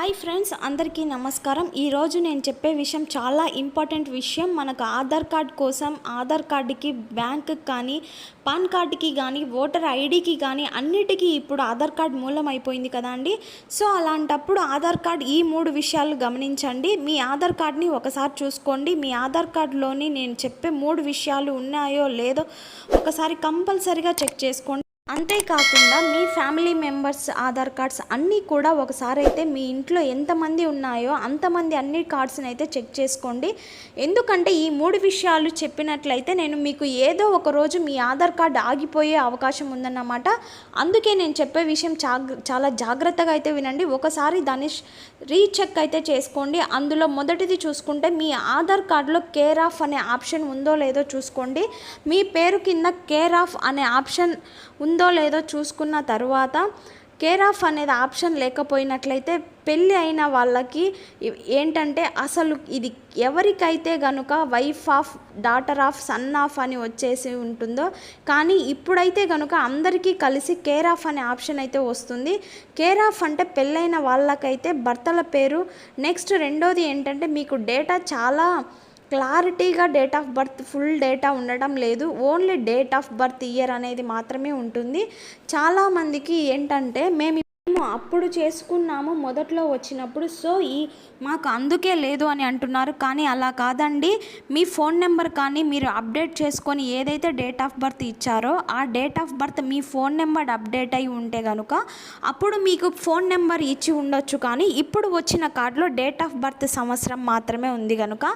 Hi friends అందరికీ నమస్కారం. ఈరోజు నేను చెప్పే విషయం చాలా ఇంపార్టెంట్ విషయం. మనకు ఆధార్ కార్డ్ కోసం ఆధార్ కార్డుకి బ్యాంక్కి కానీ పాన్ కార్డుకి కానీ ఓటర్ ఐడికి కానీ అన్నిటికీ ఇప్పుడు ఆధార్ కార్డ్ మూలం అయిపోయింది కదా అండి? సో అలాంటప్పుడు ఆధార్ కార్డ్ ఈ మూడు విషయాలు గమనించండి. మీ ఆధార్ కార్డ్ని ఒకసారి చూసుకోండి. మీ ఆధార్ కార్డులోని నేను చెప్పే మూడు విషయాలు ఉన్నాయో లేదో ఒకసారి కంపల్సరిగా చెక్ చేసుకోండి. అంతేకాకుండా మీ ఫ్యామిలీ మెంబర్స్ ఆధార్ కార్డ్స్ అన్నీ కూడా ఒకసారి అయితే మీ ఇంట్లో ఎంతమంది ఉన్నాయో అంతమంది అన్ని కార్డ్స్ని అయితే చెక్ చేసుకోండి. ఎందుకంటే ఈ మూడు విషయాలు చెప్పినట్లయితే నేను మీకు ఏదో ఒక రోజు మీ ఆధార్ కార్డ్ ఆగిపోయే అవకాశం ఉందన్నమాట. అందుకే నేను చెప్పే విషయం చాలా జాగ్రత్తగా అయితే వినండి. ఒకసారి దాన్ని రీచెక్ అయితే చేసుకోండి. అందులో మొదటిది చూసుకుంటే మీ ఆధార్ కార్డులో కేర్ ఆఫ్ అనే ఆప్షన్ ఉందో లేదో చూసుకోండి. మీ పేరు కింద కేర్ ఆఫ్ అనే ఆప్షన్ ఉందో లేదో చూసుకున్న తర్వాత కేర్ ఆఫ్ అనేది ఆప్షన్ లేకపోయినట్లయితే పెళ్ళి అయిన వాళ్ళకి ఏంటంటే అసలు ఇది ఎవరికైతే గనుక wife of daughter of son of అని వచ్చేసి ఉంటుందో కానీ ఇప్పుడైతే గనుక అందరికీ కలిసి కేర్ ఆఫ్ అనే ఆప్షన్ అయితే వస్తుంది. కేర్ ఆఫ్ అంటే పెళ్ళైన వాళ్ళకైతే భర్తల పేరు. నెక్స్ట్ రెండోది ఏంటంటే మీకు డేటా చాలా క్లారిటీగా date of birth full data ఉండడం లేదు. Only date of birth year అనేది మాత్రమే ఉంటుంది. చాలామందికి ఏంటంటే మేము మేము అప్పుడు చేసుకున్నాము మొదట్లో వచ్చినప్పుడు సో ఈ మాకు అందుకే లేదు అని అంటున్నారు. కానీ అలా కాదండి. మీ ఫోన్ నెంబర్ కానీ మీరు అప్డేట్ చేసుకొని ఏదైతే డేట్ ఆఫ్ బర్త్ ఇచ్చారో ఆ డేట్ ఆఫ్ బర్త్ మీ ఫోన్ నెంబర్ అప్డేట్ అయి ఉంటే కనుక అప్పుడు మీకు ఫోన్ నెంబర్ ఇచ్చి ఉండొచ్చు. కానీ ఇప్పుడు వచ్చిన కార్డులో డేట్ ఆఫ్ బర్త్ సంవత్సరం మాత్రమే ఉంది కనుక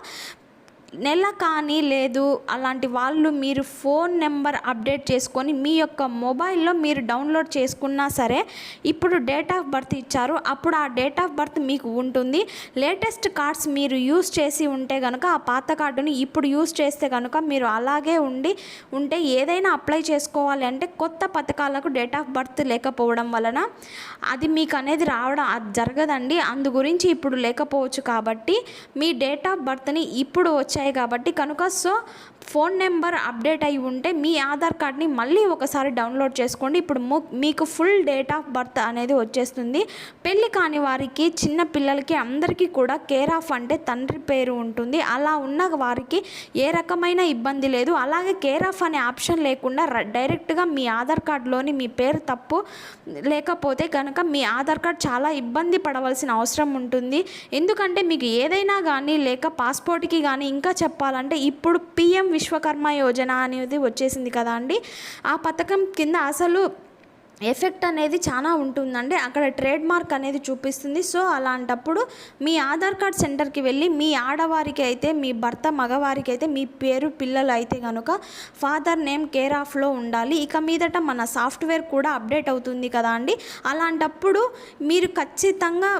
నెల కానీ లేదు అలాంటి వాళ్ళు మీరు ఫోన్ నెంబర్ అప్డేట్ చేసుకొని మీ యొక్క మొబైల్లో మీరు డౌన్లోడ్ చేసుకున్నా సరే ఇప్పుడు డేట్ ఆఫ్ బర్త్ ఇచ్చారు అప్పుడు ఆ డేట్ ఆఫ్ బర్త్ మీకు ఉంటుంది. లేటెస్ట్ కార్డ్స్ మీరు యూస్ చేసి ఉంటే కనుక ఆ పాత కార్డుని ఇప్పుడు యూస్ చేస్తే కనుక మీరు అలాగే ఉండి ఉంటే ఏదైనా అప్లై చేసుకోవాలి అంటే కొత్త పథకాలకు డేట్ ఆఫ్ బర్త్ లేకపోవడం వలన అది మీకు అనేది రావడం అది జరగదండి. అందు గురించి ఇప్పుడు లేకపోవచ్చు కాబట్టి మీ డేట్ ఆఫ్ బర్త్ని ఇప్పుడు వచ్చే వచ్చాయి కాబట్టి కనుక సో ఫోన్ నెంబర్ అప్డేట్ అయి ఉంటే మీ ఆధార్ కార్డ్ని మళ్ళీ ఒకసారి డౌన్లోడ్ చేసుకోండి. ఇప్పుడు ము- మీకు ఫుల్ డేట్ ఆఫ్ బర్త్ అనేది వచ్చేస్తుంది. పెళ్ళి కాని వారికి చిన్న పిల్లలకి అందరికీ కూడా కేర్ ఆఫ్ అంటే తండ్రి పేరు ఉంటుంది. అలా ఉన్న వారికి ఏ రకమైన ఇబ్బంది లేదు. అలాగే కేర్ ఆఫ్ అనే ఆప్షన్ లేకుండా డైరెక్ట్గా మీ ఆధార్ కార్డులోని మీ పేరు తప్పు లేకపోతే కనుక మీ ఆధార్ కార్డ్ చాలా ఇబ్బంది పడవలసిన అవసరం ఉంటుంది. ఎందుకంటే మీకు ఏదైనా కానీ లేక పాస్పోర్ట్కి కానీ ఇంకా చెప్పాలంటే ఇప్పుడు పిఎం విశ్వకర్మ యోజన అనేది వచ్చేసింది కదా అండి. ఆ పథకం కింద అసలు ఎఫెక్ట్ అనేది చాలా ఉంటుందండి. అక్కడ ట్రేడ్ మార్క్ అనేది చూపిస్తుంది. సో అలాంటప్పుడు మీ ఆధార్ కార్డ్ సెంటర్కి వెళ్ళి మీ ఆడవారికి అయితే మీ భర్త మగవారికి అయితే మీ పేరు పిల్లలు అయితే కనుక ఫాదర్ నేమ్ కేర్ ఆఫ్లో ఉండాలి. ఇక మీదట మన సాఫ్ట్వేర్ కూడా అప్డేట్ అవుతుంది కదా అండి. అలాంటప్పుడు మీరు ఖచ్చితంగా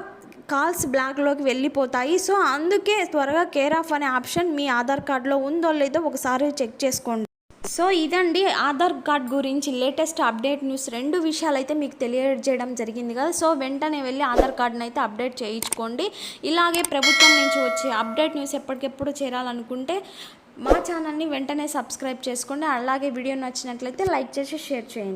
కాల్స్ బ్లాక్లోకి వెళ్ళిపోతాయి. సో అందుకే త్వరగా కేర్ ఆఫ్ అనే ఆప్షన్ మీ ఆధార్ కార్డులో ఉందో లేదో ఒకసారి చెక్ చేసుకోండి. సో ఇదండి ఆధార్ కార్డ్ గురించి లేటెస్ట్ అప్డేట్ న్యూస్. రెండు విషయాలు అయితే మీకు తెలియజేయడం జరిగింది కదా. సో వెంటనే వెళ్ళి ఆధార్ కార్డును అయితే అప్డేట్ చేయించుకోండి. ఇలాగే ప్రభుత్వం నుంచి వచ్చే అప్డేట్ న్యూస్ ఎప్పటికెప్పుడు చేరాలనుకుంటే మా ఛానల్ని వెంటనే సబ్స్క్రైబ్ చేసుకోండి. అలాగే వీడియో నచ్చినట్లయితే లైక్ చేసి షేర్ చేయండి.